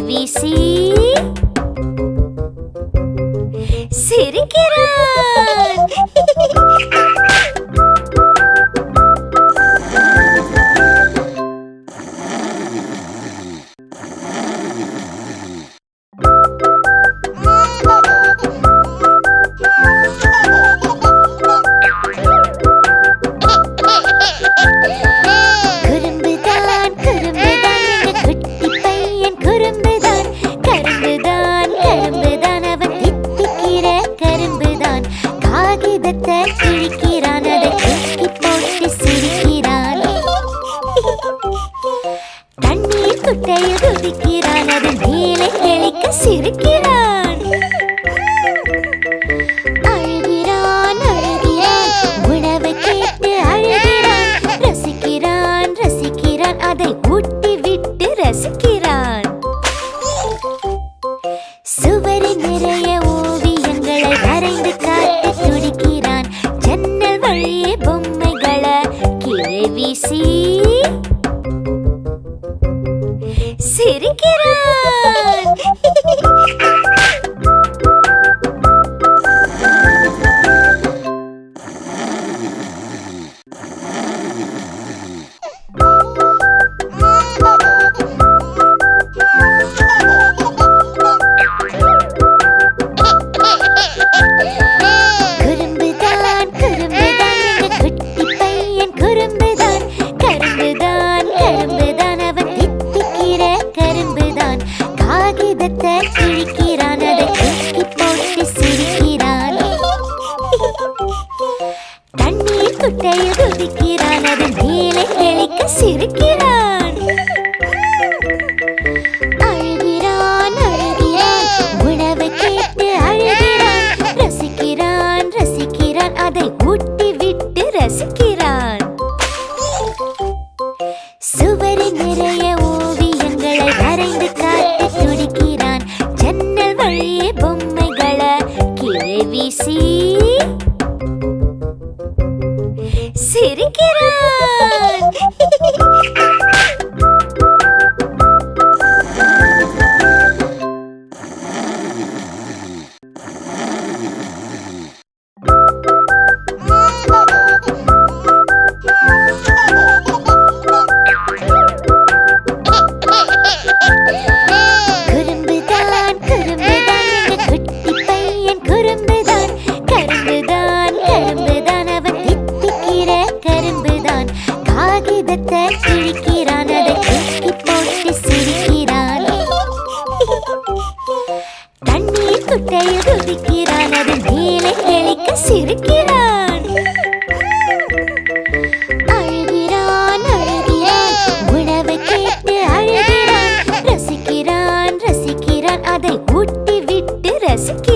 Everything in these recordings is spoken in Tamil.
வீசி சிரிக்கிறான் சுட்டையில் குதிக்கிறான் அதன் மேலே எழிக்க சிரிக்கிறான். அழுகிறான் அழுகிறான் உணவு கேட்டு அழுகிறான் ரசிக்கிறான் ரசிக்கிறான் அதை ஊட்டி விட்டு ரசிக்கிறான். சுவரின் நிறைய ஓவியங்களை வரைந்து காட்டு துடிக்கிறான். ஜன்னல் வழியே பொம்மைகளை Hayır. así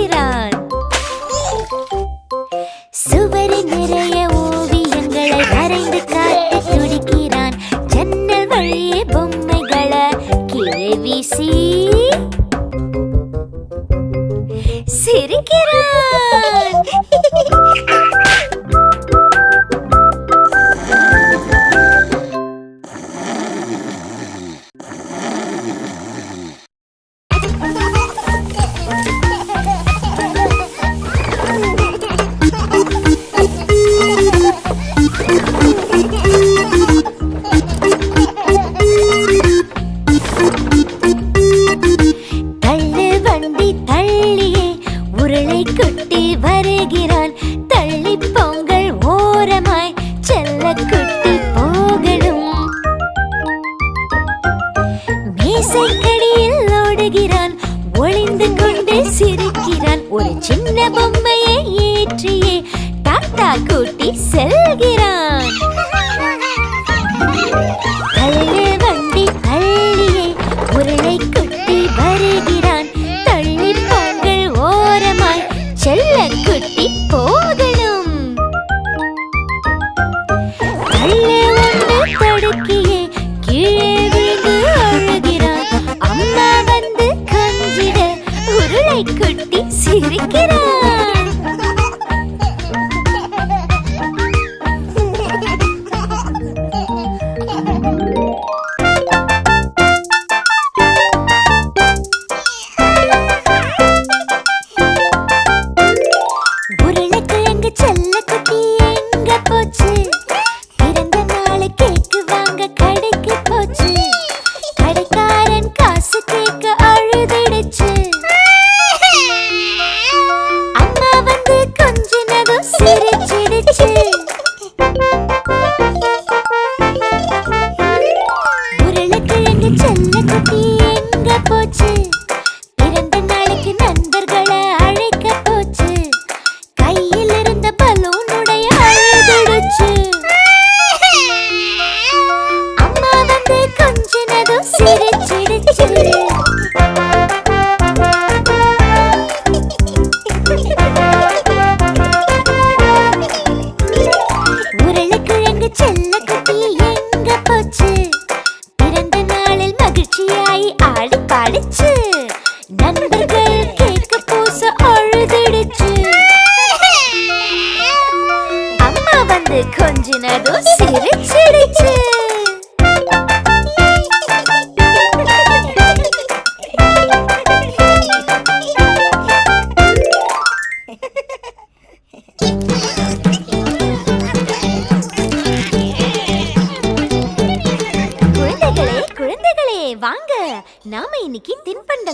இசைக்கடியில் ஓடுகிறான். ஒளிந்து கொண்டு சிரிக்கிறான். ஒரு சின்ன பொம்மையை ஏற்றியே டாட்டா கூட்டி செல்கிறான்.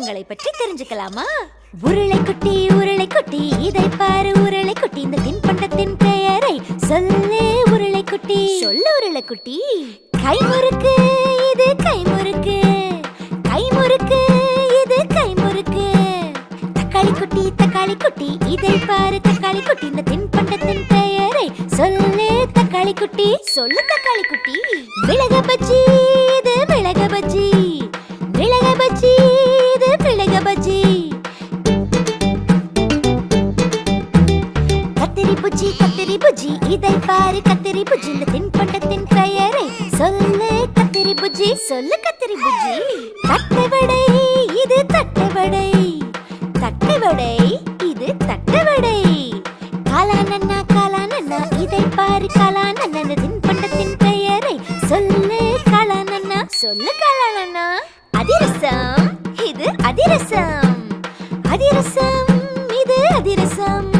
தின்பண்டங்களை பற்றி தெரிஞ்சுக்கலாமா? உருளை குட்டி உருளை குட்டி இதை பாரு உருளை குட்டி இந்த தின்பண்டத்தின் பெயரை சொல்லு உருளை குட்டி சொல்லு உருளை குட்டி கைமுறுக்கு இது கைமுறுக்கு. கைமுறுக்கு இது கைமுறுக்கு. தக்காளி குட்டி தக்காளி குட்டி இதை பாரு தக்காளி குட்டி இந்த தின்பண்டத்தின் பெயரை சொல்லு தக்காளி குட்டி. சொல்லு தக்காளி குட்டி. மிளக பஜ்ஜி இது மிளக பஜ்ஜி. புஜி இந்த தின்பண்டத்தின் பெயரை சொல்லு கத்திரி புஜி சொல்லு கத்திரி புஜி தட்டை வடை இது தட்டை வடை தட்டை வடை இது தட்டை வடை காலா நன்னா காலா நன்னா இதை பாரு காலா நன்னா இந்த தின்பண்டத்தின் பெயரை சொல்லு காலா நன்னா சொல்லு காலா நன்னா அதிரசம் இது அதிரசம். அதிரசம் இது அதிரசம்.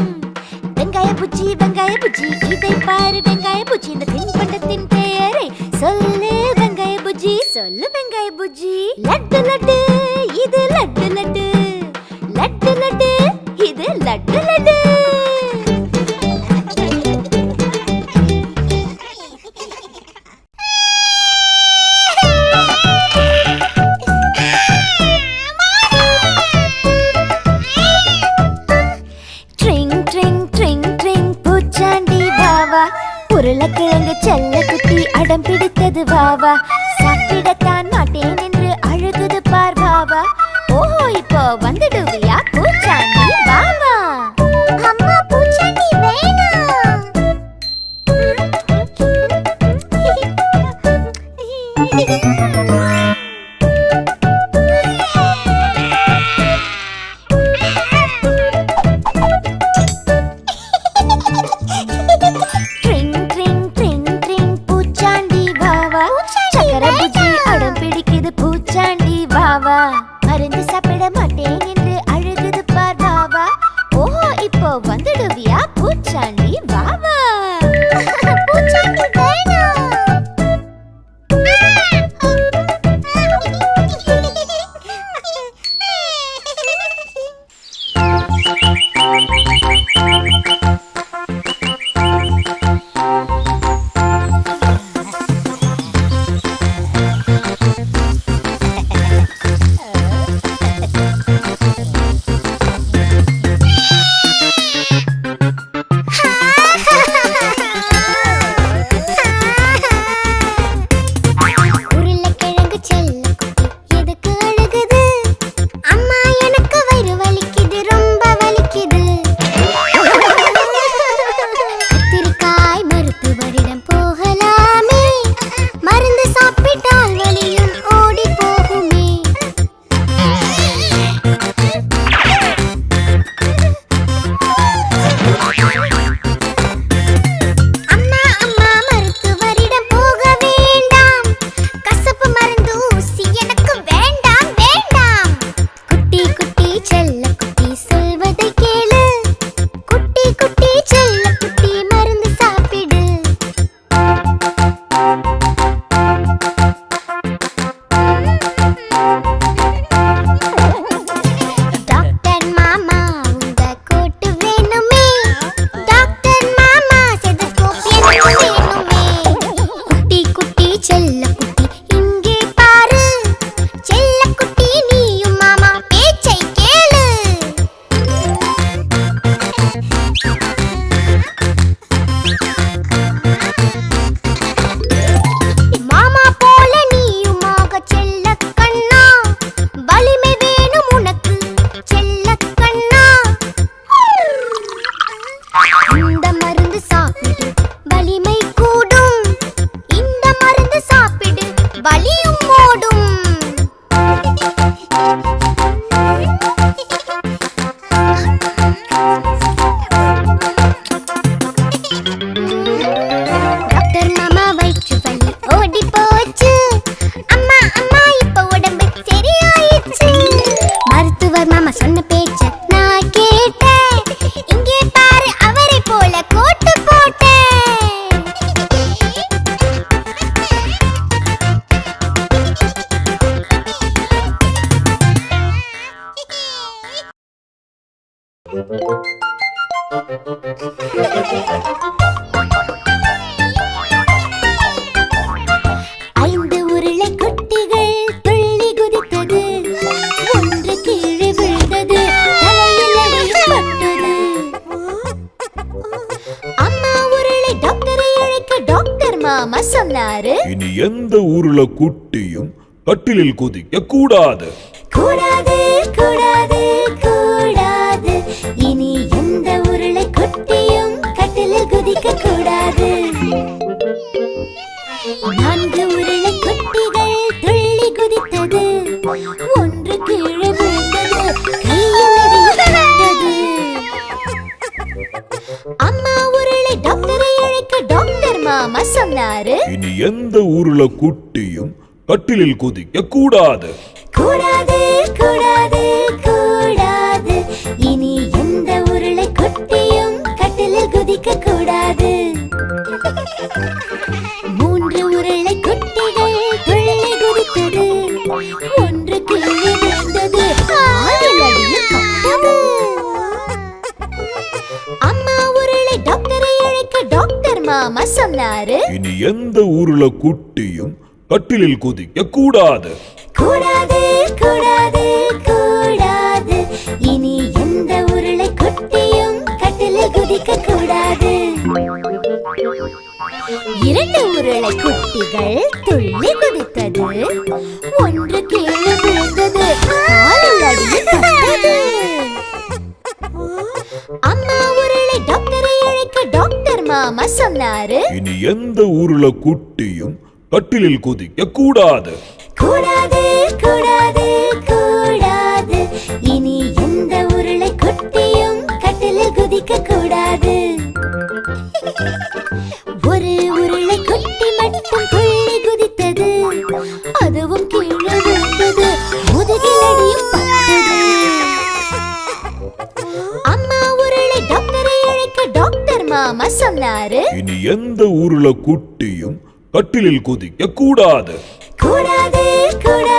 பூச்சி வெங்காய பூச்சி இதை பாரு வெங்காய பூச்சி. இந்த தின்பண்டத்தின் பெயரை சொல்லு வெங்காய பூச்சி. சொல்லு வெங்காய பூச்சி. லட்டு லட்டு இது லட்டு லட்டு. லட்டு லட்டு இது லட்டு லட்டு. அடம் பிடித்தது வாவா. சாப்பிடத்தான் மாட்டேன் என்று அழுகுது பார் வாவா. ஓஹோ இப்போ வந்துடுவியா பூச்சாண்டி வாவா. அம்மா பூச்சாண்டி வேணாம். Thank you. you, you, you, you. உள்ள குட்டியும் கட்டிலில் குதிக்க கூடாது கூடாது. உள்ள குட்டியும் கட்டிலில் குதிக்க கூடாது. கூடாது கூடாது கூடாது. இனி எந்த உருளை குட்டியும் கட்டிலில் குதிக்க கூடாது. உள்ள குட்டியும் கட்டிலில் குதிக்க கூடாது. கூடாது கூடாது கூடாது. இனி எந்த உருளை குட்டியும் கட்டிலில் குதிக்க கூடாது. இரண்டு உருளை குட்டிகள் துள்ளி குதித்தது. ஒன்று கீழே விழுந்தது. அம்மா உருளை மாமா சொன்னாரு? இனி எந்த ஊருல குட்டியும் கட்டிலில் குதிக்க கூடாது. கூடாது கூடாது கூடாது. இனி எந்த உருளை குட்டியும் கட்டிலில் குதிக்க கூடாது. உள்ள குட்டியும் கட்டிலில் குதிக்க கூடாது கூடாது கூடாது.